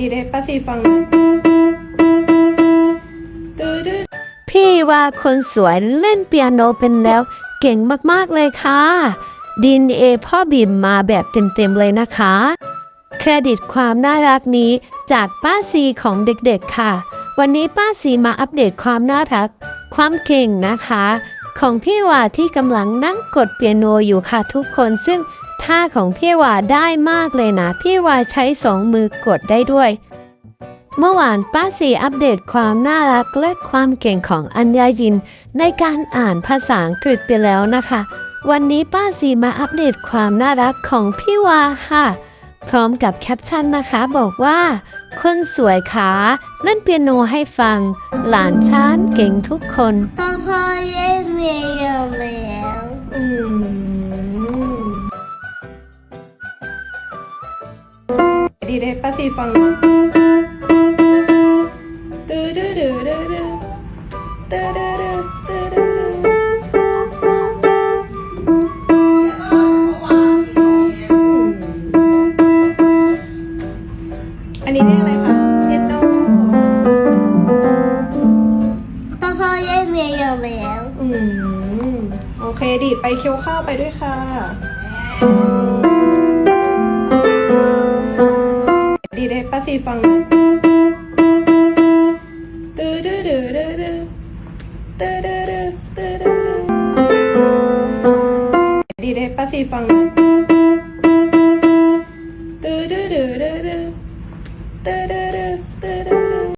ดีดให้ป้าซีฟังพี่ว่าคนสวยเล่นเปียโนเป็นแล้ว เก่งมาก ๆ เลยค่ะดีเอพ่อบิมมาแบบเต็ม ๆ เลยนะคะ เครดิตความน่ารักนี้จากป้าซีของเด็ก ๆ ค่ะ วันนี้ป้าซีมาอัปเดตความน่ารัก ความเก่งนะคะ ของพี่หวาที่กำลังนั่งกดเปียโนอยู่ค่ะทุกคนซึ่ง ท่าของพี่หวาได้มากเลยนะ พี่หวาใช้สองมือกดได้ด้วย เมื่อวานป้าสีอัปเดตความน่ารักและความเก่งของอัญญายิน ในการอ่านภาษาอังกฤษไปแล้วนะคะ วันนี้ป้าสีมาอัปเดตความน่ารักของพี่วาค่ะ พร้อมกับแคปชั่นนะคะบอกว่า คนสวยขาเล่นเปียโนให้ฟัง หลานช้านเก่งทุกคนพ่อพ่อเล่นเมียแล้วอืม ดีดให้ป้าซีฟังดื้อดื้อดื้อดื้อดื้อดื้อดื้อดื้อดื้อดื้ออันนี้เรียกอะไรคะเปียโนพ่อพ่อเล่นเมียแล้วอืมโอเคดีดไปเคี้ยวข้าวไปด้วยค่ะ ซีฟังดีเด้เลยป้าซีฟังดื้ดื้ดื้ดื้ดื้ดื้ดื้